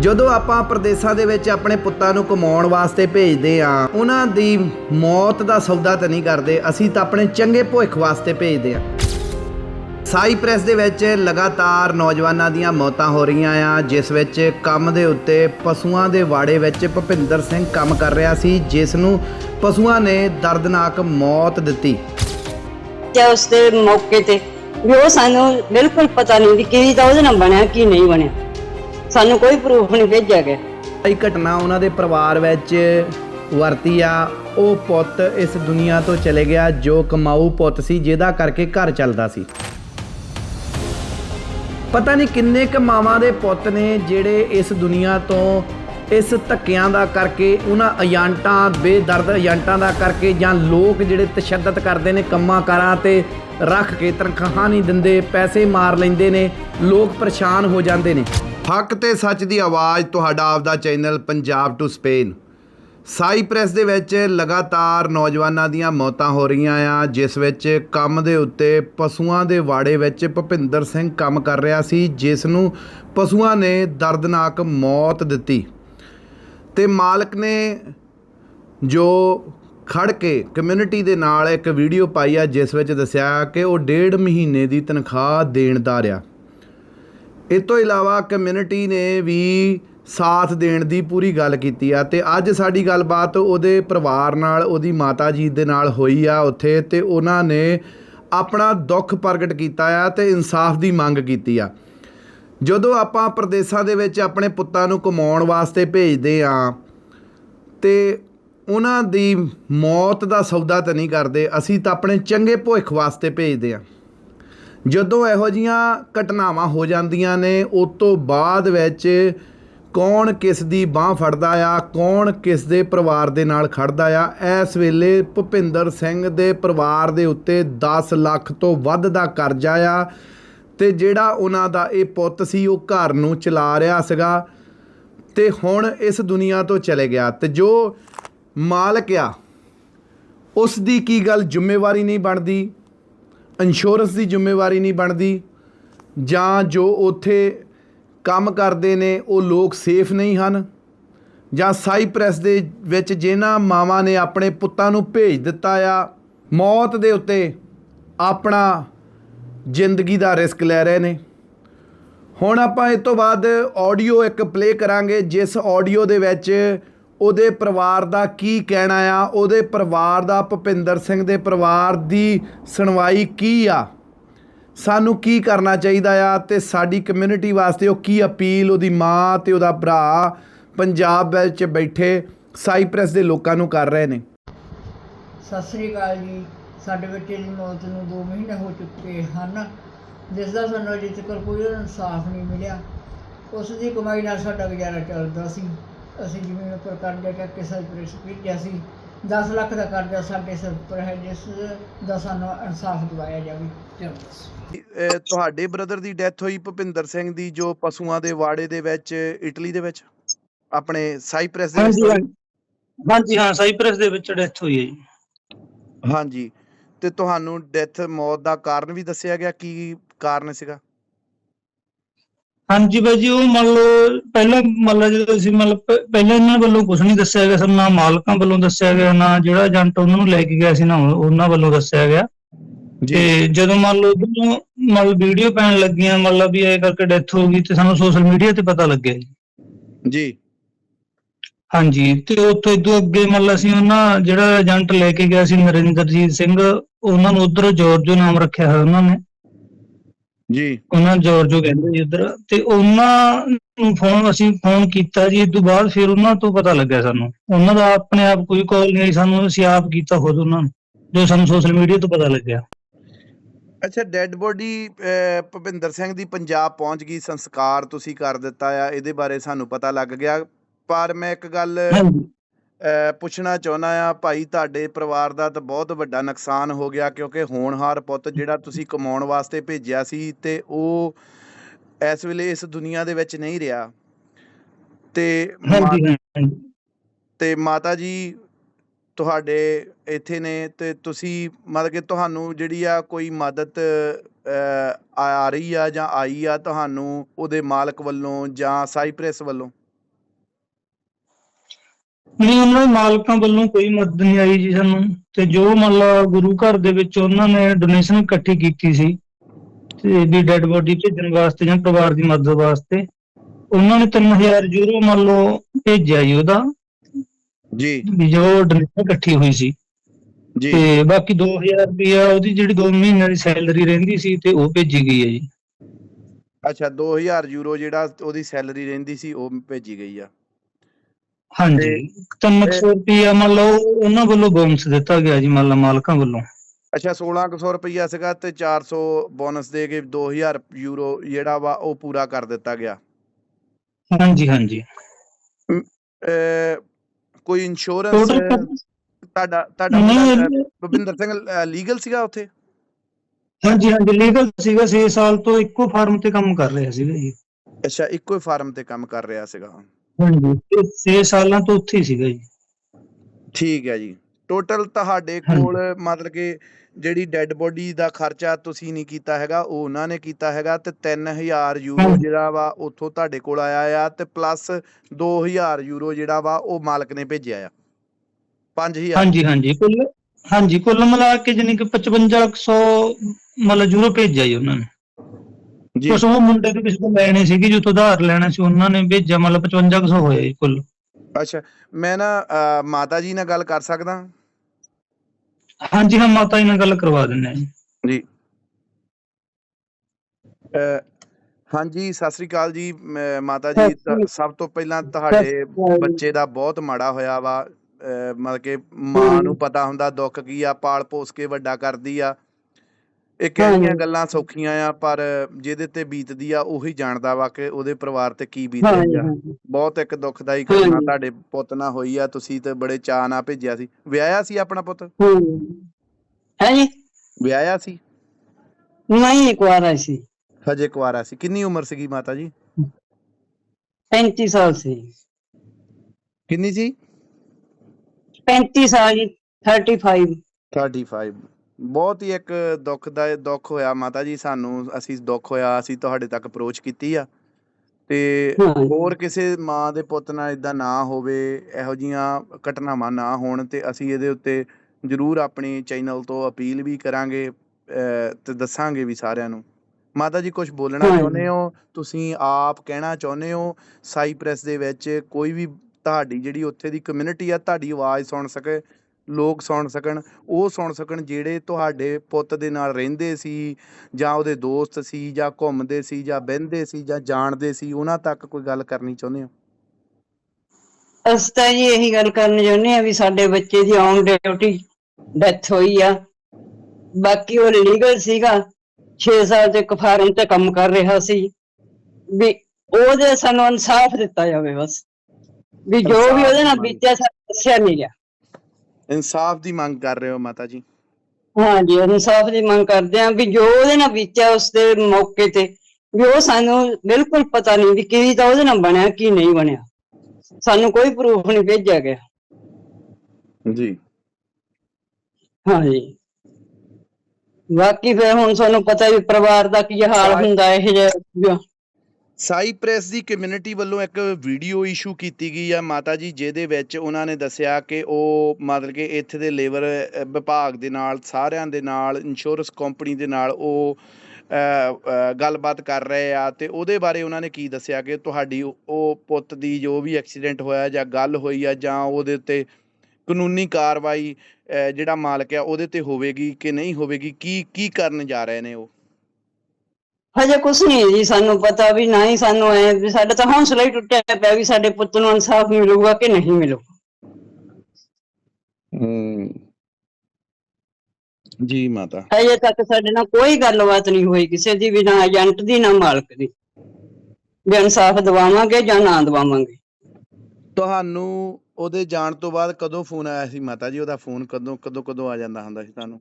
ਜਦੋਂ ਆਪਾਂ ਪ੍ਰਦੇਸ਼ਾਂ ਦੇ ਵਿੱਚ ਆਪਣੇ ਪੁੱਤਾਂ ਨੂੰ ਕਮਾਉਣ ਵਾਸਤੇ ਭੇਜਦੇ ਆ, ਉਹਨਾਂ ਦੀ ਮੌਤ ਦਾ ਸੌਦਾ ਤਾਂ ਨਹੀਂ ਕਰਦੇ, ਅਸੀਂ ਤਾਂ ਆਪਣੇ ਚੰਗੇ ਭਵਿੱਖ ਵਾਸਤੇ ਭੇਜਦੇ ਆ। ਸਾਈਪ੍ਰੈਸ ਦੇ ਵਿੱਚ ਲਗਾਤਾਰ ਨੌਜਵਾਨਾਂ ਦੀਆਂ ਮੌਤਾਂ ਹੋ ਰਹੀਆਂ ਆ, ਜਿਸ ਵਿੱਚ ਕੰਮ ਦੇ ਉੱਤੇ ਪਸ਼ੂਆਂ ਦੇ ਵਾੜੇ ਵਿੱਚ ਭੁਪਿੰਦਰ ਸਿੰਘ ਕੰਮ ਕਰ ਰਿਹਾ ਸੀ, ਜਿਸ ਨੂੰ ਪਸ਼ੂਆਂ ਨੇ ਦਰਦਨਾਕ ਮੌਤ ਦਿੱਤੀ। ਤੇ ਉਸ ਦੇ ਮੌਕੇ ਤੇ ਵੀ ਉਹ ਸਾਨੂੰ ਬਿਲਕੁਲ ਪਤਾ ਨਹੀਂ ਵੀ ਕੀ ਤਾਂ ਉਹਦੇ ਨਾਲ ਬਣਿਆ, ਕੀ ਨਹੀਂ ਬਣਿਆ। ਸਾਨੂੰ ਕੋਈ ਪ੍ਰੂਫ ਨਹੀਂ ਭੇਜਿਆ ਗਿਆ। ਇਹ ਘਟਨਾ ਉਹਨਾਂ ਦੇ ਪਰਿਵਾਰ ਵਿੱਚ ਵਰਤੀ ਆ। ਉਹ ਪੁੱਤ ਇਸ ਦੁਨੀਆ ਤੋਂ ਚਲੇ ਗਿਆ ਜੋ ਕਮਾਊ ਪੁੱਤ ਸੀ, ਜਿਹਦਾ ਕਰਕੇ ਘਰ ਚੱਲਦਾ ਸੀ। ਪਤਾ ਨਹੀਂ ਕਿੰਨੇ ਕ ਮਾਵਾਂ ਦੇ ਪੁੱਤ ਨੇ ਜਿਹੜੇ ਇਸ ਦੁਨੀਆ ਤੋਂ ਇਸ ਧੱਕਿਆਂ ਦਾ ਕਰਕੇ, ਉਹਨਾਂ ਏਜੰਟਾਂ ਬੇਦਰਦ ਏਜੰਟਾਂ ਦਾ ਕਰਕੇ ਜਾਂ ਲੋਕ ਜਿਹੜੇ ਤਸ਼ੱਦਦ ਕਰਦੇ ਨੇ ਕੰਮਾਂ ਕਾਰਾਂ ਤੇ ਰੱਖ ਕੇ ਤਨਖਾਹਾਂ ਨਹੀਂ ਦਿੰਦੇ, ਪੈਸੇ ਮਾਰ ਲੈਂਦੇ ਨੇ, ਲੋਕ ਪਰੇਸ਼ਾਨ ਹੋ ਜਾਂਦੇ ਨੇ। ਹੱਕ ਤੇ ਸੱਚ ਦੀ ਆਵਾਜ਼ ਤੁਹਾਡਾ ਆਪਦਾ channel Punjab to Spain. Cyprus ਦੇ ਵਿੱਚ ਲਗਾਤਾਰ ਨੌਜਵਾਨਾਂ ਦੀਆਂ ਮੌਤਾਂ ਹੋ ਰਹੀਆਂ ਆ, ਜਿਸ ਵਿੱਚ ਕੰਮ ਦੇ ਉੱਤੇ ਪਸ਼ੂਆਂ ਦੇ ਵਾੜੇ ਵਿੱਚ ਭੁਪਿੰਦਰ ਸਿੰਘ ਕੰਮ ਕਰ ਰਿਹਾ ਸੀ, ਜਿਸ ਨੂੰ ਪਸ਼ੂਆਂ ਨੇ ਦਰਦਨਾਕ ਮੌਤ ਦਿੱਤੀ। ਤੇ ਮਾਲਕ ਨੇ ਜੋ ਖੜ ਕੇ ਕਮਿਊਨਿਟੀ ਦੇ ਨਾਲ ਇੱਕ ਵੀਡੀਓ ਪਾਈ ਆ, ਜਿਸ ਵਿੱਚ ਦੱਸਿਆ ਕਿ ਉਹ ਡੇਢ ਮਹੀਨੇ ਦੀ ਤਨਖਾਹ ਦੇਣ ਦਾ ਰਿਹਾ। ਇਹ ਤੋਂ ਇਲਾਵਾ ਕਮਿਊਨਿਟੀ ਨੇ ਵੀ ਸਾਥ ਦੇਣ ਦੀ ਪੂਰੀ ਗੱਲ ਕੀਤੀ ਆ ਤੇ ਅੱਜ ਸਾਡੀ ਗੱਲਬਾਤ ਉਹਦੇ ਪਰਿਵਾਰ ਨਾਲ, ਉਹਦੀ ਮਾਤਾ ਜੀ ਦੇ ਨਾਲ ਹੋਈ ਆ ਉੱਥੇ ਤੇ ਉਹਨਾਂ ਨੇ ਆਪਣਾ ਦੁੱਖ ਪ੍ਰਗਟ ਕੀਤਾ ਆ ਤੇ ਇਨਸਾਫ ਦੀ ਮੰਗ ਕੀਤੀ ਆ। ਜਦੋਂ ਆਪਾਂ ਪ੍ਰਦੇਸ਼ਾਂ ਦੇ ਵਿੱਚ ਆਪਣੇ ਪੁੱਤਾਂ ਨੂੰ ਕਮਾਉਣ ਵਾਸਤੇ ਭੇਜਦੇ ਆ ਤੇ ਉਹਨਾਂ ਦੀ ਮੌਤ ਦਾ ਸੌਦਾ ਤਾਂ ਨਹੀਂ ਕਰਦੇ, ਅਸੀਂ ਤਾਂ ਆਪਣੇ ਚੰਗੇ ਭਵਿੱਖ ਵਾਸਤੇ ਭੇਜਦੇ ਆ। ਜਦੋਂ ਇਹੋ ਜੀਆਂ ਘਟਨਾਵਾਂ ਹੋ ਜਾਂਦੀਆਂ ਨੇ, ਉਸ ਤੋਂ ਬਾਅਦ ਵਿੱਚ ਕੌਣ ਕਿਸ ਦੀ ਬਾਹ ਫੜਦਾ ਆ, ਕੌਣ ਕਿਸ ਦੇ ਪਰਿਵਾਰ ਦੇ ਨਾਲ ਖੜਦਾ ਆ। ਇਸ ਵੇਲੇ ਭੁਪਿੰਦਰ ਸਿੰਘ ਦੇ ਪਰਿਵਾਰ ਦੇ ਉੱਤੇ 10 ਲੱਖ ਤੋਂ ਵੱਧ ਦਾ ਕਰਜ਼ਾ ਆ ਤੇ ਜਿਹੜਾ ਉਹਨਾਂ ਦਾ ਇਹ ਪੁੱਤ ਸੀ, ਉਹ ਘਰ ਨੂੰ ਚਲਾ ਰਿਹਾ ਸੀਗਾ ਤੇ ਹੁਣ ਇਸ ਦੁਨੀਆ ਤੋਂ ਚਲੇ ਗਿਆ ਤੇ ਜੋ ਮਾਲਕ ਆ, ਉਸ ਦੀ ਕੀ ਗੱਲ ਜ਼ਿੰਮੇਵਾਰੀ ਨਹੀਂ ਬਣਦੀ? ਇੰਸ਼ੋਰੈਂਸ ਦੀ ਜ਼ਿੰਮੇਵਾਰੀ ਨਹੀਂ ਬਣਦੀ ਜਾਂ ਜੋ ਉੱਥੇ ਕੰਮ ਕਰਦੇ ਨੇ, ਉਹ ਲੋਕ ਸੇਫ ਨਹੀਂ ਹਨ ਜਾਂ ਸਾਈਪ੍ਰੈਸ ਦੇ ਵਿੱਚ ਜਿਨ੍ਹਾਂ ਮਾਵਾਂ ਨੇ ਆਪਣੇ ਪੁੱਤਾਂ ਨੂੰ ਭੇਜ ਦਿੱਤਾ ਆ, ਮੌਤ ਦੇ ਉੱਤੇ ਆਪਣਾ ਜ਼ਿੰਦਗੀ ਦਾ ਰਿਸਕ ਲੈ ਰਹੇ ਨੇ। ਹੁਣ ਆਪਾਂ ਇਸ ਤੋਂ ਬਾਅਦ ਆਡੀਓ ਇੱਕ ਪਲੇ ਕਰਾਂਗੇ, ਜਿਸ ਆਡੀਓ ਦੇ ਵਿੱਚ ਉਹਦੇ ਪਰਿਵਾਰ ਦਾ ਕੀ ਕਹਿਣਾ ਆ? ਉਹਦੇ ਪਰਿਵਾਰ ਦਾ ਭੁਪਿੰਦਰ ਸਿੰਘ ਦੇ ਪਰਿਵਾਰ ਦੀ ਸੁਣਵਾਈ ਕੀ ਆ? ਸਾਨੂੰ ਕੀ ਕਰਨਾ ਚਾਹੀਦਾ ਆ ਤੇ ਸਾਡੀ ਕਮਿਊਨਿਟੀ ਵਾਸਤੇ ਉਹ ਕੀ ਅਪੀਲ ਉਹਦੀ ਮਾਂ ਤੇ ਉਹਦਾ ਭਰਾ ਪੰਜਾਬ ਵਿੱਚ ਬੈਠੇ ਸਾਈਪ੍ਰੈਸ ਦੇ ਲੋਕਾਂ ਨੂੰ ਕਰ ਰਹੇ ਨੇ? ਸਤਿ ਸ੍ਰੀ ਅਕਾਲ ਜੀ। ਸਾਡੇ ਬੱਚੇ ਦੀ ਮੌਤ ਨੂੰ 2 ਮਹੀਨੇ ਹੋ ਚੁੱਕੇ ਹਨ। ਜਿਸ ਦਾ ਸਾਨੂੰ ਅਜੇ ਤੱਕ ਕੋਈ ਇਨਸਾਫ ਨਹੀਂ ਮਿਲਿਆ। ਉਸ ਦੀ ਕਮਾਈ ਨਾਲ ਸਾਡਾ ਗੁਜ਼ਾਰਾ ਚੱਲਦਾ ਸੀ। ਅਸੀਂ ਜ਼ਮੀਨ ਉੱਪਰ ਕਰਜ਼ਾ ਚੱਕ ਕੇ ਸਾਈਪ੍ਰੇਸ ਭੇਜਿਆ ਸੀ। 10 ਲੱਖ ਦਾ ਕਰਜ਼ਾ ਸਾਡੇ ਸਿਰ ਉੱਪਰ ਹੈ ਜਿਸ ਦਾ ਸਾਨੂੰ ਇਨਸਾਫ ਦਿਵਾਇਆ ਜਾਵੇ। ਤੁਹਾਡੇ ਬ੍ਰਦਰ ਦੀ ਡੈਥ ਹੋਈ ਭੁਪਿੰਦਰ ਸਿੰਘ ਦੀ ਜੋ ਪਸ਼ੂਆਂ ਦੇ ਵਾੜੇ ਦੇ ਵਿੱਚ ਇਟਲੀ ਦੇ ਵਿੱਚ? ਆਪਣੇ ਸਾਈਪ੍ਰੈਸ ਦੇ ਹਾਂਜੀ ਵਿੱਚ। ਹਾਂਜੀ ਹਾਂ ਸਾਈਪ੍ਰੈਸ ਦੇ ਵਿੱਚ ਡੈਥ ਹੋਈ ਹੈ ਜੀ। ਹਾਂਜੀ। ਤੇ ਤੁਹਾਨੂੰ ਡੈਥ ਮੌਤ ਦਾ ਕਾਰਨ ਵੀ ਦੱਸਿਆ ਗਿਆ? ਕੀ ਕਾਰਨ ਸੀਗਾ? ਹਾਂਜੀ ਬਾਈ ਜੀ ਉਹ ਮੰਨ ਲਓ ਪਹਿਲਾਂ ਮੰਨ ਲਓ ਜਦੋਂ ਅਸੀਂ ਮਤਲਬ ਪ- ਪਹਿਲਾਂ ਇਹਨਾਂ ਵੱਲੋਂ ਕੁਝ ਨਹੀਂ ਦੱਸਿਆ ਗਿਆ ਸਾਨੂੰ ਨਾ ਮਾਲਕਾਂ ਵੱਲੋਂ ਦੱਸਿਆ ਗਿਆ ਨਾ ਜਿਹੜਾ ਏਜੰਟ ਉਹਨਾਂ ਨੂੰ ਲੈ ਕੇ ਗਿਆ ਸੀ ਨਾ ਉਹ- ਉਹਨਾਂ ਵੱਲੋਂ ਦੱਸਿਆ ਗਿਆ। ਤੇ ਜਦੋਂ ਮੰਨ ਲਓ ਉਧਰੋਂ ਮੰਨ ਲਓ ਵੀਡੀਓ ਪੈਣ ਲੱਗੀਆਂ ਮੰਨ ਲਓ ਵੀ ਇਹ ਕਰਕੇ ਡੈਥ ਹੋ ਗਈ ਤੇ ਸਾਨੂੰ ਸੋਸ਼ਲ ਮੀਡੀਆ ਤੇ ਪਤਾ ਲੱਗਿਆ ਜੀ। ਜੀ। ਹਾਂਜੀ ਤੇ ਉੱਥੋਂ ਇਦੋਂ ਅੱਗੇ ਮੰਨ ਲਓ ਅਸੀਂ ਉਹਨਾਂ ਜਿਹੜਾ ਏਜੰਟ ਲੈ ਕੇ ਗਿਆ ਸੀ ਨਰਿੰਦਰਜੀਤ ਸਿੰਘ ਉਹਨਾਂ ਨੂੰ ਉਧਰ ਜੋਰਜੋ ਨਾਮ ਰੱਖਿਆ ਹੋਇਆ ਉਹਨਾਂ ਨੇ ਜੀ। ਉਹਨਾਂ ਜੋਰਜੋ ਕਹਿੰਦੇ ਜੀ ਉਧਰ। ਤੇ ਉਹਨਾਂ ਨੂੰ ਫੋਨ ਅਸੀਂ ਫੋਨ ਕੀਤਾ ਜੀ ਇਸ ਤੋਂ ਬਾਅਦ ਫਿਰ ਉਹਨਾਂ ਤੋਂ ਪਤਾ ਲੱਗਿਆ ਸਾਨੂੰ। ਉਹਨਾਂ ਦਾ ਆਪਣੇ ਆਪ ਕੋਈ ਕਾਲ ਨਹੀਂ ਆਈ ਸਾਨੂੰ ਅਸੀਂ ਆਪ ਕੀਤਾ ਖੁਦ ਉਹਨਾਂ ਨੂੰ ਜੋ ਸਾਨੂੰ ਸੋਸ਼ਲ ਮੀਡੀਆ ਤੋਂ ਪਤਾ ਲੱਗਿਆ। ਅੱਛਾ ਡੈੱਡ ਬੋਡੀ ਭੁਪਿੰਦਰ ਸਿੰਘ ਦੀ ਪੰਜਾਬ ਪਹੁੰਚ ਗਈ ਸੰਸਕਾਰ ਤੁਸੀਂ ਕਰ ਦਿੱਤਾ ਆ ਇਹਦੇ ਬਾਰੇ ਸਾਨੂੰ ਪਤਾ ਲੱਗ ਗਿਆ। ਪਰ ਮੈਂ ਇੱਕ ਗੱਲ ਪੁੱਛਣਾ ਚਾਹੁੰਦਾ ਆ ਭਾਈ ਤੁਹਾਡੇ ਪਰਿਵਾਰ ਦਾ ਤਾਂ ਬਹੁਤ ਵੱਡਾ ਨੁਕਸਾਨ ਹੋ ਗਿਆ ਕਿਉਂਕਿ ਹੋਣਹਾਰ ਪੁੱਤ ਜਿਹੜਾ ਤੁਸੀਂ ਕਮਾਉਣ ਵਾਸਤੇ ਭੇਜਿਆ ਸੀ ਤੇ ਉਹ ਇਸ ਵੇਲੇ ਇਸ ਦੁਨੀਆ ਦੇ ਵਿੱਚ ਨਹੀਂ ਰਿਹਾ। ਤੇ ਤੇ ਮਾਤਾ ਜੀ ਤੁਹਾਡੇ ਇੱਥੇ ਨੇ ਤੇ ਤੁਸੀਂ ਮਤਲਬ ਕਿ ਤੁਹਾਨੂੰ ਜਿਹੜੀ ਆ ਕੋਈ ਮਦਦ ਅਹ, ਆ ਰਹੀ ਆ ਜਾਂ ਆਈ ਆ ਤੁਹਾਨੂੰ ਉਹਦੇ ਮਾਲਕ ਵੱਲੋਂ ਜਾਂ ਸਾਈਪ੍ਰੈਸ ਵੱਲੋਂ? ਨਹੀਂ ਉਹਨਾਂ ਦੇ ਮਾਲਕਾਂ ਵੱਲੋਂ ਕੋਈ ਮਦਦ ਨਹੀਂ ਆਈ ਜੀ ਸਾਨੂੰ। ਤੇ ਜੋ ਮੰਨ ਲਾ ਗੁਰੂ ਘਰ ਦੇ ਵਿੱਚ ਉਹਨਾਂ ਨੇ ਡੋਨੇਸ਼ਨ ਇਕੱਠੀ ਕੀਤੀ ਸੀ ਤੇ ਵੀ ਡੈੱਡ ਬੋਡੀ ਭੇਜਣ ਵਾਸਤੇ ਜਾਂ ਪਰਿਵਾਰ ਦੀ ਮਦਦ ਵਾਸਤੇ ਉਹਨਾਂ ਨੇ 3000 ਯੂਰੋ ਮੰਨ ਲਓ ਭੇਜਿਆ ਜੀ ਉਹਦਾ। ਜੀ। ਵੀ ਜੋ ਡੋਨੇਸ਼ਨ ਇਕੱਠੀ ਹੋਈ ਸੀ। ਜੀ। ਤੇ ਬਾਕੀ 2000 ਰੁਪਇਆ ਉਹਦੀ ਜਿਹੜੀ 2 ਮਹੀਨਿਆਂ ਦੀ ਸੈਲਰੀ ਰਹਿੰਦੀ ਸੀ ਤੇ ਉਹ ਭੇਜੀ ਗਈ ਹੈ ਜੀ। ਅੱਛਾ 2000 ਯੂਰੋ ਜਿਹੜਾ ਉਹਦੀ ਸੈਲਰੀ ਰਹਿੰਦੀ ਸੀ ਉਹ ਭੇਜੀ ਗਈ ਆ। ਹਾਂਜੀ। 300 ਰੁਪਇਆ ਮੰਨ ਲਓ ਉਹਨਾਂ ਵੱਲੋਂ ਬੋਨਸ ਦਿੱਤਾ ਗਿਆ ਜੀ ਮੰਨ ਲਾ ਮਾਲਕਾਂ ਵੱਲੋਂ। ਅੱਛਾ 1600 ਰੁਪਈਆ ਸੀਗਾ ਤੇ 400 ਬੋਨਸ ਦੇ ਕੇ 2000 ਯੂਰੋ ਜਿਹੜਾ ਵਾ ਉਹ ਪੂਰਾ ਕਰ ਦਿੱਤਾ ਗਿਆ। ਹਾਂਜੀ ਹਾਂਜੀ। ਅਹ ਕੋਈ ਇੰਸ਼ੋਰੈਂਸ ਟੋਟਲ ਤੁਹਾਡਾ ਤੁਹਾਡਾ ਨਹੀਂ ਮੁੰਡਾ, ਅਹ, ਭੁਪਿੰਦਰ ਸਿੰਘ ਲੀਗਲ ਸੀਗਾ ਉੱਥੇ? ਹਾਂਜੀ ਹਾਂਜੀ ਲੀਗਲ ਸੀਗਾ 6 ਸਾਲ ਤੋਂ ਇੱਕੋ ਫਾਰਮ ਤੇ ਕੰਮ ਕਰ ਰਿਹਾ ਸੀਗਾ ਜੀ। ਅੱਛਾ ਇੱਕੋ ਹੀ ਫਾਰਮ ਤੇ ਕੰਮ ਕਰ ਰਿਹਾ ਸੀਗਾ। ਹਾਂਜੀ। 6 ਸਾਲਾਂ ਤੋਂ ਉੱਥੇ ਹੀ ਸੀਗਾ ਜੀ। ਠੀਕ ਹੈ ਜੀ। ਟੋਟਲ ਤੁਹਾਡੇ। ਕੋਲ ਮਤਲਬ ਕਿ ਜਿਹੜੀ ਡੈੱਡ ਬੋਡੀ ਦਾ ਖਰਚਾ ਤੁਸੀਂ ਨਹੀਂ ਕੀਤਾ ਹੈਗਾ ਉਹ ਉਹਨਾਂ ਨੇ ਕੀਤਾ ਹੈਗਾ ਤੇ 3000 ਯੂਰੋ। ਜਿਹੜਾ ਵਾ ਉੱਥੋਂ ਤੁਹਾਡੇ ਕੋਲ ਆਇਆ ਆ ਤੇ ਪਲੱਸ 2000 ਯੂਰੋ ਜਿਹੜਾ ਵਾ ਉਹ ਮਾਲਕ ਨੇ ਭੇਜਿਆ ਆ। 5000 ਹਾਂਜੀ ਹਾਂਜੀ। ਕੁੱਲ ਹਾਂਜੀ ਕੁੱਲ ਮਿਲਾ ਕੇ ਜਾਨੀ ਕਿ 5500 ਮਤਲਬ ਯੂਰੋ ਭੇਜਿਆ ਜੀ ਉਹਨਾਂ ਨੇ। ਜੀ। ਕੁਛ ਉਹ ਮੁੰਡੇ ਤੋਂ ਕਿਸੇ ਤੋਂ ਲੈਣੇ ਸੀਗੇ ਜੋ ਉਧਾਰ ਲੈਣਾ ਸੀ ਉਹਨਾਂ ਨੇ ਭੇਜਿਆ ਮਤਲਬ 5500 ਹੋਇਆ ਜੀ ਕੁੱਲ। ਅੱਛਾ ਮੈਂ ਨਾ ਅਹ, ਮਾਤਾ ਜੀ ਨਾਲ ਗੱਲ ਕਰ ਸਕਦਾ? ਹਾਂਜੀ ਹਾਂ ਮਾਤਾ ਜੀ ਨਾਲ ਗੱਲ ਕਰਵਾ ਦਿੰਦੇ ਆ ਜੀ। ਜੀ। ਹਾਂਜੀ ਸਤਿ ਸ੍ਰੀ ਅਕਾਲ ਜੀ ਮੈਂ- ਮਾਤਾ ਜੀ ਸਤਿ ਸ੍ਰੀ- ਤ- ਸਭ ਤੋਂ ਪਹਿਲਾਂ ਤੁਹਾਡੇ ਬੱਚੇ ਦਾ ਬਹੁਤ ਮਾੜਾ ਹੋਇਆ ਵਾ ਅਹ, ਮਤਲਬ ਕਿ ਮਾਂ ਨੂੰ ਪਤਾ ਹੁੰਦਾ ਦੁੱਖ ਕੀ ਆ ਪਾਲ ਪੋਸ ਕੇ ਵੱਡਾ ਕਰਦੀ ਆ। ਇਹ ਕਿਹੜੀਆਂ। ਗੱਲਾਂ ਸੌਖੀਆਂ ਆ ਪਰ ਜਿਹਦੇ ਤੇ ਬੀਤਦੀ ਆ ਉਹੀ ਜਾਣਦਾ ਵਾ ਕਿ ਉਹਦੇ ਪਰਿਵਾਰ ਤੇ ਕੀ ਬੀਤਦੀ ਆ ਬਹੁਤ ਇੱਕ ਦੁਖਦਾਈ ਘਟਨਾ। ਤੁਹਾਡੇ ਪੁੱਤ ਨਾਲ ਹੋਈ ਆ ਤੁਸੀਂ ਤੇ ਬੜੇ ਚਾਅ ਨਾਲ ਭੇਜਿਆ ਸੀ। ਵਿਆਹਿਆ ਸੀ ਆਪਣਾ ਪੁੱਤ? ਹੈ ਜੀ। ਵਿਆਹਿਆ ਸੀ? ਨਹੀਂ ਕੁਆਰਾ ਸੀ। ਹਜੇ ਕੁਆਰਾ ਸੀ। ਕਿੰਨੀ ਉਮਰ ਸੀਗੀ ਮਾਤਾ ਜੀ? 35 ਸਾਲ ਸੀ। ਕਿੰਨੀ ਸੀ? 35 ਸਾਲ ਜੀ 35 35 ਬਹੁਤ ਹੀ ਇੱਕ ਦੁੱਖ ਦਾ ਦੁੱਖ ਹੋਇਆ ਮਾਤਾ ਜੀ ਸਾਨੂੰ ਅਸੀਂ ਦੁੱਖ ਹੋਇਆ ਅਸੀਂ ਤੁਹਾਡੇ ਤੱਕ ਅਪਰੋਚ ਕੀਤੀ ਆ ਤੇ। ਹੋਰ ਕਿਸੇ ਮਾਂ ਦੇ ਪੁੱਤ ਨਾਲ ਇਦਾਂ ਨਾ ਹੋਵੇ ਇਹੋ ਜੀਆਂ ਘਟਨਾਵਾਂ ਨਾ ਹੋਣ ਤੇ ਅਸੀਂ ਇਹਦੇ ਉੱਤੇ ਜ਼ਰੂਰ ਆਪਣੀ ਚੈਨਲ ਤੋਂ ਅਪੀਲ ਵੀ ਕਰਾਂਗੇ ਤੇ ਦੱਸਾਂਗੇ ਵੀ ਸਾਰਿਆਂ ਨੂੰ ਮਾਤਾ ਜੀ ਕੁਝ ਬੋਲਣਾ। ਚਾਹੁੰਦੇ ਹੋ ਤੁਸੀਂ ਆਪ ਕਹਿਣਾ ਚਾਹੁੰਦੇ ਹੋ ਸਾਈਪ੍ਰੈਸ ਦੇ ਵਿੱਚ ਕੋਈ ਵੀ ਤੁਹਾਡੀ ਜਿਹੜੀ ਉੱਥੇ ਦੀ ਕਮਿਊਨਿਟੀ ਆ ਤੁਹਾਡੀ ਆਵਾਜ਼ ਸੁਣ ਸਕੇ ਲੋਕ ਸੁਣ ਸਕਣ ਉਹ ਸੁਣ ਸਕਣ ਜਿਹੜੇ ਤੁਹਾਡੇ ਪੁੱਤ ਦੇ ਨਾਲ ਰਹਿੰਦੇ ਸੀ ਜਾਂ ਉਹਦੇ ਦੋਸਤ ਸੀ ਜਾਂ ਘੁੰਮਦੇ ਸੀ ਜਾਂ ਬਹਿੰਦੇ ਸੀ ਜਾਂ ਜਾਣਦੇ ਸੀ ਉਹਨਾਂ ਤੱਕ ਕੋਈ ਗੱਲ ਕਰਨੀ ਚਾਹੁੰਦੇ ਹੋ? ਅਸੀਂ ਤਾਂ ਜੀ ਇਹੀ ਗੱਲ ਕਰਨ ਚਾਹੁੰਦੇ ਆ ਵੀ ਸਾਡੇ ਬੱਚੇ ਦੀ ਔਨ ਡਿਊਟੀ ਡੈਥ ਹੋਈ ਆ। ਬਾਕੀ ਉਹ ਲੀਗਲ ਸੀਗਾ 6 ਸਾਲ ਤੇ ਇੱਕ ਫਾਰਮ ਤੇ ਕੰਮ ਕਰ ਰਿਹਾ ਸੀ। ਵੀ ਉਹਦੇ ਸਾਨੂੰ ਇਨਸਾਫ ਦਿੱਤਾ ਜਾਵੇ ਬਸ। ਵੀ ਜੋ ਵੀ ਉਹਦੇ ਨਾਲ ਬੀਤਿਆ ਸਾਨੂੰ ਦੱਸਿਆ ਨਹੀਂ ਗਿਆ। ਇਨਸਾਫ ਦੀ ਮੰਗ ਕਰ ਰਹੇ ਹੋ ਮਾਤਾ ਜੀ? ਹਾਂਜੀ ਇਨਸਾਫ ਦੀ ਮੰਗ ਕਰਦੇ ਆ ਵੀ ਜੋ ਉਹਦੇ ਨਾਲ ਬੀਤਿਆ ਉਸ ਦੇ ਮੌਕੇ ਤੇ ਵੀ ਉਹ ਸਾਨੂੰ ਬਿਲਕੁਲ ਪਤਾ ਨਹੀਂ ਵੀ ਕੀ ਤਾਂ ਉਹਦੇ ਨਾਲ ਬਣਿਆ ਕੀ ਨਹੀਂ ਬਣਿਆ। ਸਾਨੂੰ ਕੋਈ ਪ੍ਰੂਫ ਨਹੀਂ ਭੇਜਿਆ ਗਿਆ। ਜੀ। ਹਾਂਜੀ। ਬਾਕੀ ਫਿਰ ਹੁਣ ਤੁਹਾਨੂੰ ਪਤਾ ਵੀ ਪਰਿਵਾਰ ਦਾ ਕੀ ਹਾਲ ਹੁੰਦਾ ਇਹ ਜਿਹਾ। ਸਾਈਪ੍ਰੈਸ ਦੀ ਕਮਿਊਨਿਟੀ ਵੱਲੋਂ ਇੱਕ ਵੀਡੀਓ ਇਸ਼ੂ ਕੀਤੀ ਗਈ ਆ ਮਾਤਾ ਜੀ, ਜਿਹਦੇ ਵਿੱਚ ਉਹਨਾਂ ਨੇ ਦੱਸਿਆ ਕਿ ਉਹ ਮਤਲਬ ਕਿ ਇੱਥੇ ਦੇ ਲੇਬਰ ਵਿਭਾਗ ਦੇ ਨਾਲ, ਸਾਰਿਆਂ ਦੇ ਨਾਲ ਇੰਸ਼ੋਰੈਂਸ ਕੰਪਨੀ ਦੇ ਨਾਲ ਉਹ ਗੱਲਬਾਤ ਕਰ ਰਹੇ ਆ ਤੇ ਉਹਦੇ ਬਾਰੇ ਉਹਨਾਂ ਨੇ ਕੀ ਦੱਸਿਆ ਕਿ ਤੁਹਾਡੀ ਉਹ- ਪੁੱਤ ਦੀ ਜੋ ਵੀ ਐਕਸੀਡੈਂਟ ਹੋਇਆ ਜਾਂ ਗੱਲ ਹੋਈ ਆ ਜਾਂ ਉਹਦੇ ਉੱਤੇ ਕਾਨੂੰਨੀ ਕਾਰਵਾਈ ਜਿਹੜਾ ਮਾਲਕ ਆ ਉਹਦੇ ਤੇ ਹੋਵੇਗੀ ਕਿ ਨਹੀਂ ਹੋਵੇਗੀ, ਕੀ ਕੀ ਕਰਨ ਜਾ ਰਹੇ ਨੇ ਉਹ? ਹਜੇ ਕੁਛ ਨਹੀਂ ਜੀ ਸਾਨੂੰ ਪਤਾ ਵੀ ਨਾ ਹੀ ਸਾਨੂੰ ਐ ਵੀ ਸਾਡਾ ਤਾਂ ਹੌਸਲਾ ਹੀ ਟੁੱਟਿਆ ਪਿਆ ਵੀ ਸਾਡੇ ਪੁੱਤ ਨੂੰ ਇਨਸਾਫ ਮਿਲੂਗਾ ਕਿ ਨਹੀਂ ਮਿਲੂਗਾ। ਜੀ ਮਾਤਾ। ਹਜੇ ਤੱਕ ਸਾਡੇ ਨਾਲ ਕੋਈ ਗੱਲਬਾਤ ਨਹੀਂ ਹੋਈ ਕਿਸੇ ਦੀ ਵੀ ਨਾ ਏਜੰਟ ਦੀ ਨਾ ਮਾਲਕ ਦੀ। ਵੀ ਇਨਸਾਫ ਦਵਾਵਾਂਗੇ ਜਾਂ ਨਾ ਦਵਾਵਾਂਗੇ। ਤੁਹਾਨੂੰ ਉਹਦੇ ਜਾਣ ਤੋਂ ਬਾਅਦ ਕਦੋਂ ਫੋਨ ਆਇਆ ਸੀ ਮਾਤਾ ਜੀ? ਉਹਦਾ ਫੋਨ ਕਦੋਂ ਕਦੋਂ ਕਦੋਂ ਆ ਜਾਂਦਾ ਹੁੰਦਾ ਸੀ ਤੁਹਾਨੂੰ?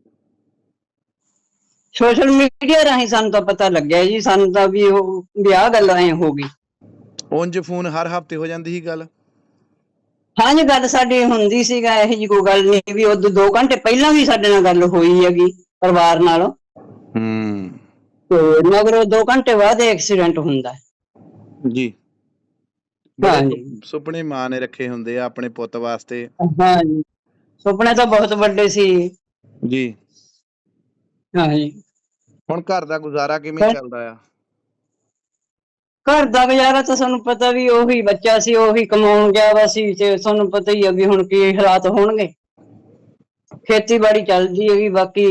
ਸੋਸ਼ਲ ਮੀਡੀਆ ਰਾਹੀਂ ਸਾਨੂੰ ਤਾਂ ਪਤਾ ਲੱਗਿਆ ਜੀ ਸਾਨੂੰ ਤਾਂ ਵੀ ਉਹ ਵਿਆਹ ਗੱਲ ਐ ਹੋ ਗਈ। ਉਂਝ ਫੋਨ ਹਰ ਹਫ਼ਤੇ ਹੋ ਜਾਂਦੀ ਸੀ ਗੱਲ? ਹਾਂ ਜੀ ਗੱਲ ਸਾਡੀ ਹੁੰਦੀ ਸੀਗਾ ਇਹੋ ਜੀ ਕੋਈ ਗੱਲ ਨਹੀਂ ਵੀ ਉਹ 2 ਘੰਟੇ ਪਹਿਲਾਂ ਵੀ ਸਾਡੇ ਨਾਲ ਗੱਲ ਹੋਈ ਹੈਗੀ ਪਰਿਵਾਰ ਨਾਲ। ਹੂੰ। ਤੇ ਮਗਰ 2 ਘੰਟੇ ਬਾਅਦ ਐਕਸੀਡੈਂਟ ਹੁੰਦਾ। ਹੈ। ਜੀ। ਸੁਪਨੇ ਮਾਂ ਨੇ ਰੱਖੇ ਹੁੰਦੇ ਆ ਆਪਣੇ ਪੁੱਤ ਵਾਸਤੇ। ਹਾਂਜੀ ਸੁਪਨੇ ਤਾਂ ਬਹੁਤ ਵੱਡੇ ਸੀ। ਜੀ। ਹਾਂਜੀ। ਹੁਣ ਘਰ ਦਾ ਗੁਜ਼ਾਰਾ ਕਿਵੇਂ ਚੱਲਦਾ ਆ? ਘਰ ਦਾ ਗੁਜ਼ਾਰਾ ਤਾਂ ਸਾਨੂੰ ਪਤਾ ਵੀ ਉਹੀ ਬੱਚਾ ਸੀ ਉਹੀ ਕਮਾਉਣ ਗਿਆ ਵਾ ਸੀ ਤੇ ਤੁਹਾਨੂੰ ਪਤਾ ਹੀ ਆ ਵੀ ਹੁਣ ਕੀ ਹਾਲਾਤ ਹੋਣਗੇ। ਖੇਤੀਬਾੜੀ ਚੱਲਦੀ ਹੈਗੀ ਬਾਕੀ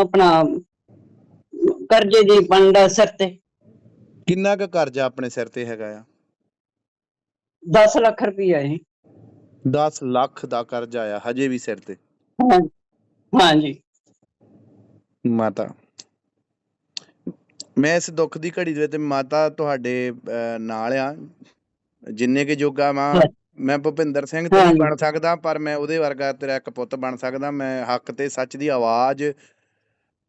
ਆਪਣਾ ਕਰਜ਼ੇ ਦੀ ਪੰਡਾ ਸਿਰ ਤੇ। ਕਿੰਨਾ ਕੁ ਕਰਜ਼ਾ ਆਪਣੇ ਸਿਰ ਤੇ ਹੈਗਾ ਆ? 10 ਲੱਖ ਰੁਪਈਆ ਹੈ 10 ਲੱਖ ਦਾ ਕਰਜ਼ਾ ਆ ਹਜੇ ਵੀ ਸਿਰ ਤੇ। ਹਾਂ- ਹਾਂਜੀ। ਮਾਤਾ। ਮੈਂ ਇਸ ਦੁੱਖ ਦੀ ਘੜੀ ਦੇ ਵਿੱਚ ਮਾਤਾ ਤੁਹਾਡੇ ਅਹ, ਨਾਲ ਆ। ਜਿੰਨੇ ਕੇ ਜੋਗਾ ਮਾਂ ਹਾਂ। ਮੈਂ ਭੁਪਿੰਦਰ ਸਿੰਘ ਤਾਂ ਨਹੀਂ ਹਾਂਜੀ। ਬਣ ਸਕਦਾ ਪਰ ਮੈਂ ਉਹਦੇ ਵਰਗਾ ਤੇਰਾ ਇੱਕ ਪੁੱਤ ਬਣ ਸਕਦਾ। ਮੈਂ ਹੱਕ ਤੇ ਸੱਚ ਦੀ ਆਵਾਜ਼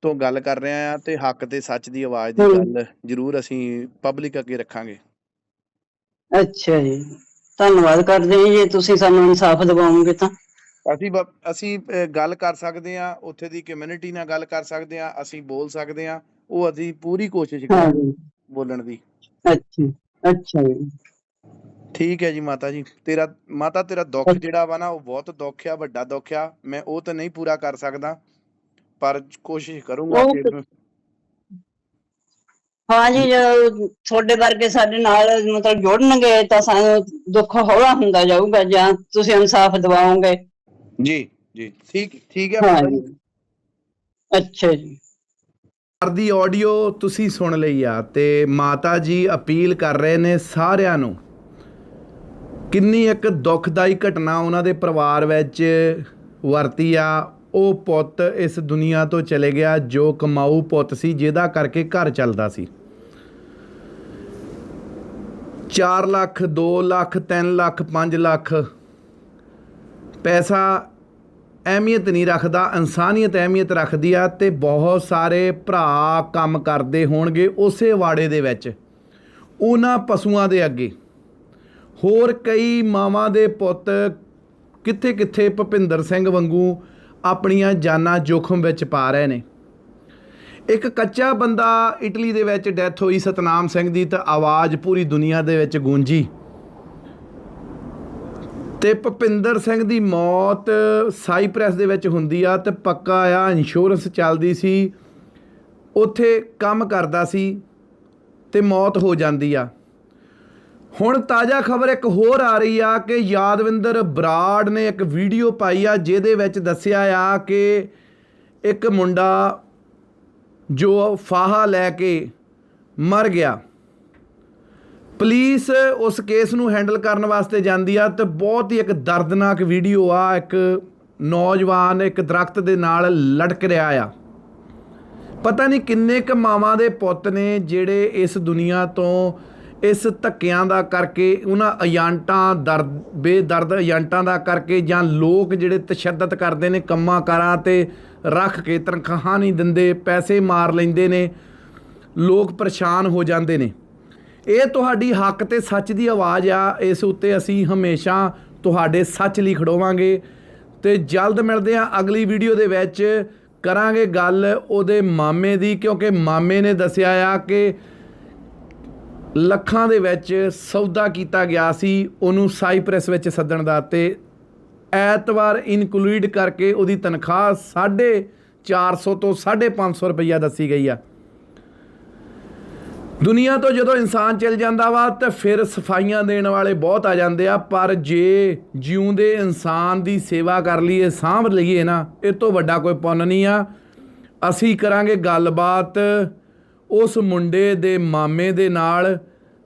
ਤੋਂ ਗੱਲ ਕਰ ਰਿਹਾ ਆ ਤੇ ਹੱਕ ਤੇ ਸੱਚ ਦੀ ਆਵਾਜ਼ ਦੀ ਹਮ। ਗੱਲ ਜ਼ਰੂਰ ਅਸੀਂ ਪਬਲਿਕ ਅੱਗੇ ਰੱਖਾਂਗੇ। ਅੱਛਾ ਜੀ। ਧੰਨਵਾਦ ਕਰਦੇ ਹਾਂ ਜੇ ਤੁਸੀਂ ਸਾਨੂੰ ਇਨਸਾਫ ਦਿਵਾਓਗੇ ਤਾਂ। ਅਸੀਂ ਅਸੀਂ ਗੱਲ ਕਰ ਸਕਦੇ ਆ ਉੱਥੇ ਦੀ ਕਮਿਊਨਿਟੀ ਨਾਲ ਗੱਲ ਕਰ ਸਕਦੇ ਆ ਅਸੀਂ ਬੋਲ ਸਕਦੇ ਆ ਉਹ ਅਸੀਂ ਪੂਰੀ ਕੋਸ਼ਿਸ਼ ਕਰਾਂਗੇ ਬੋਲਣ ਦੀ। ਅੱਛਾ ਅੱਛਾ ਜੀ। ਠੀਕ ਹੈ ਜੀ ਮਾਤਾ ਜੀ ਤੇਰਾ ਮਾਤਾ ਤੇਰਾ ਦੁੱਖ ਜਿਹੜਾ ਵਾ ਨਾ ਉਹ ਬਹੁਤ ਦੁੱਖ ਆ ਵੱਡਾ ਦੁੱਖ ਆ ਮੈਂ ਉਹ ਤਾਂ ਨਹੀਂ ਪੂਰਾ ਕਰ ਸਕਦਾ ਪਰ ਕੋਸ਼ਿਸ਼ ਕਰੂੰਗਾ ਕਿ ਹਾਂ ਜੀ ਤੁਹਾਡੇ ਵਰਗੇ ਸਾਡੇ ਨਾਲ ਮਤਲਬ ਜੁੜਨਗੇ ਤਾਂ ਸਾਨੂੰ ਦੁੱਖ ਹੌਲਾ ਹੁੰਦਾ ਜਾਊਗਾ ਜਾਂ ਤੁਸੀਂ ਇਨਸਾਫ ਦਿਵਾਓਗੇ। ਜੀ ਜੀ। ਠੀਕ ਠੀਕ ਹੈ ਹਾਂ ਜੀ। ਅੱਛਾ ਜੀ। ਘਰ ਦੀ ਆਡੀਓ ਤੁਸੀਂ ਸੁਣ ਲਈ ਆ ਤੇ ਮਾਤਾ ਜੀ ਅਪੀਲ ਕਰ ਰਹੇ ਨੇ ਸਾਰਿਆਂ ਨੂੰ। ਕਿੰਨੀ ਇੱਕ ਦੁਖਦਾਈ ਘਟਨਾ ਉਹਨਾਂ ਦੇ ਪਰਿਵਾਰ ਵਿੱਚ ਵਰਤੀ ਆ। ਉਹ ਪੁੱਤ ਇਸ ਦੁਨੀਆ ਤੋਂ ਚਲੇ ਗਿਆ ਜੋ ਕਮਾਊ ਪੁੱਤ ਸੀ ਜਿਹਦਾ ਕਰਕੇ ਘਰ ਚੱਲਦਾ ਸੀ। 4 ਲੱਖ 2 ਲੱਖ 3 ਲੱਖ 5 ਲੱਖ ਪੈਸਾ ਅਹਿਮੀਅਤ ਨਹੀਂ ਰੱਖਦਾ, ਇਨਸਾਨੀਅਤ ਅਹਿਮੀਅਤ ਰੱਖਦੀ ਆ ਤੇ ਬਹੁਤ ਸਾਰੇ ਭਰਾ ਕੰਮ ਕਰਦੇ ਹੋਣਗੇ ਉਸੇ ਵਾੜੇ ਦੇ ਵਿੱਚ, ਉਹਨਾਂ ਪਸ਼ੂਆਂ ਦੇ ਅੱਗੇ। ਹੋਰ ਕਈ ਮਾਵਾਂ ਦੇ ਪੁੱਤ ਕਿੱਥੇ ਕਿੱਥੇ ਭੁਪਿੰਦਰ ਸਿੰਘ ਵਾਂਗੂ ਆਪਣੀਆਂ ਜਾਨਾਂ ਜੋਖਮ ਵਿੱਚ ਪਾ ਰਹੇ ਨੇ। ਇੱਕ ਕੱਚਾ ਬੰਦਾ ਇਟਲੀ ਦੇ ਵਿੱਚ ਡੈਥ ਹੋਈ ਸਤਨਾਮ ਸਿੰਘ ਦੀ ਤਾਂ ਆਵਾਜ਼ ਪੂਰੀ ਦੁਨੀਆ ਦੇ ਵਿੱਚ ਗੂੰਜੀ। ਤੇ ਭੁਪਿੰਦਰ ਸਿੰਘ ਦੀ ਮੌਤ ਸਾਈਪ੍ਰੈਸ ਦੇ ਵਿੱਚ ਹੁੰਦੀ ਆ ਤੇ ਪੱਕਾ ਆ ਇੰਸ਼ੋਰੈਂਸ ਚੱਲਦੀ ਸੀ। ਉੱਥੇ ਕੰਮ ਕਰਦਾ ਸੀ ਤੇ ਮੌਤ ਹੋ ਜਾਂਦੀ ਆ। ਹੁਣ ਤਾਜ਼ਾ ਖਬਰ ਇੱਕ ਹੋਰ ਆ ਰਹੀ ਆ ਕਿ ਯਾਦਵਿੰਦਰ ਬਰਾੜ ਨੇ ਇੱਕ ਵੀਡੀਓ ਪਾਈ ਆ, ਜਿਹਦੇ ਵਿੱਚ ਦੱਸਿਆ ਆ ਕਿ ਇੱਕ ਮੁੰਡਾ ਜੋ ਫਾਹਾ ਲੈ ਕੇ ਮਰ ਗਿਆ। ਪੁਲਿਸ ਉਸ ਕੇਸ ਨੂੰ ਹੈਂਡਲ ਕਰਨ ਵਾਸਤੇ ਜਾਂਦੀ ਆ ਤੇ ਬਹੁਤ ਹੀ ਇੱਕ ਦਰਦਨਾਕ ਵੀਡੀਓ ਆ, ਇੱਕ ਨੌਜਵਾਨ, ਇੱਕ ਦਰਖਤ ਦੇ ਨਾਲ ਲਟਕ ਰਿਹਾ ਆ। ਪਤਾ ਨਹੀਂ ਕਿੰਨੇ ਕ ਮਾਵਾਂ ਦੇ ਪੁੱਤ ਨੇ ਜਿਹੜੇ ਇਸ ਦੁਨੀਆ ਤੋਂ ਇਸ ਧੱਕਿਆਂ ਦਾ ਕਰਕੇ, ਉਹਨਾਂ ਏਜੰਟਾਂ ਦਰਦ, ਬੇਦਰਦ ਏਜੰਟਾਂ ਦਾ ਕਰਕੇ ਜਾਂ ਲੋਕ ਜਿਹੜੇ ਤਸ਼ੱਦਦ ਕਰਦੇ ਨੇ ਕੰਮਾਂ ਕਾਰਾਂ ਤੇ ਰੱਖ ਕੇ ਤਨਖਾਹਾਂ ਨਹੀਂ ਦਿੰਦੇ, ਪੈਸੇ ਮਾਰ ਲੈਂਦੇ ਨੇ, ਲੋਕ ਪਰੇਸ਼ਾਨ ਹੋ ਜਾਂਦੇ ਨੇ। ਇਹ ਤੁਹਾਡੀ ਹੱਕ ਤੇ ਸੱਚ ਦੀ ਆਵਾਜ਼ ਆ। ਇਸ ਉੱਤੇ ਅਸੀਂ ਹਮੇਸ਼ਾ ਤੁਹਾਡੇ ਸੱਚ ਲਈ ਖੜੋਵਾਂਗੇ ਤੇ ਜਲਦ ਮਿਲਦੇ ਹਾਂ ਅਗਲੀ ਵੀਡੀਓ ਦੇ ਵਿੱਚ। ਕਰਾਂਗੇ ਗੱਲ ਉਹਦੇ ਮਾਮੇ ਦੀ, ਕਿਉਂਕਿ ਮਾਮੇ ਨੇ ਦੱਸਿਆ ਆ ਕਿ ਲੱਖਾਂ ਦੇ ਵਿੱਚ ਸੌਦਾ ਕੀਤਾ ਗਿਆ ਸੀ ਉਹਨੂੰ ਸਾਈਪ੍ਰੈਸ ਵਿੱਚ ਸੱਦਣ ਦਾ ਤੇ ਐਤਵਾਰ ਇਨਕਲੂਡ ਕਰਕੇ ਉਹਦੀ ਤਨਖਾਹ 450 ਤੋਂ 550 ਰੁਪਈਆ ਦੱਸੀ ਗਈ ਆ। ਦੁਨੀਆ ਤੋਂ ਜਦੋਂ ਇਨਸਾਨ ਚਲ ਜਾਂਦਾ ਵਾ, ਤਾਂ ਫਿਰ ਸਫਾਈਆਂ ਦੇਣ ਵਾਲੇ ਬਹੁਤ ਆ ਜਾਂਦੇ ਆ। ਪਰ ਜੇ ਜਿਉਂਦੇ ਇਨਸਾਨ ਦੀ ਸੇਵਾ ਕਰ ਲਈਏ, ਸਾਂਭ ਲਈਏ ਨਾ, ਇਹ ਤੋਂ ਵੱਡਾ ਕੋਈ ਪੁੰਨ ਨਹੀਂ ਆ। ਅਸੀਂ ਕਰਾਂਗੇ ਗੱਲਬਾਤ ਉਸ ਮੁੰਡੇ ਦੇ ਮਾਮੇ ਦੇ ਨਾਲ,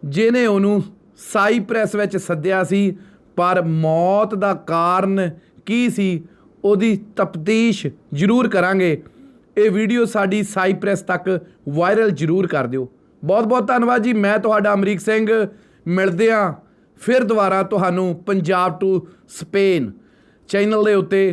ਜਿਹਨੇ ਉਹਨੂੰ ਸਾਈਪ੍ਰੈਸ ਵਿੱਚ ਸੱਦਿਆ ਸੀ। ਪਰ ਮੌਤ ਦਾ ਕਾਰਨ ਕੀ ਸੀ, ਉਹਦੀ ਤਫਤੀਸ਼ ਜ਼ਰੂਰ ਕਰਾਂਗੇ। ਇਹ ਵੀਡੀਓ ਸਾਡੀ ਸਾਈਪ੍ਰੈਸ ਤੱਕ ਵਾਇਰਲ ਜ਼ਰੂਰ ਕਰ ਦਿਓ। ਬਹੁਤ ਬਹੁਤ ਧੰਨਵਾਦ ਜੀ। ਮੈਂ ਤੁਹਾਡਾ ਅਮਰੀਕ ਸਿੰਘ। ਮਿਲਦੇ ਹਾਂ ਫਿਰ ਦੁਬਾਰਾ ਤੁਹਾਨੂੰ ਪੰਜਾਬ ਟੂ ਸਪੇਨ ਚੈਨਲ ਦੇ ਉੱਤੇ।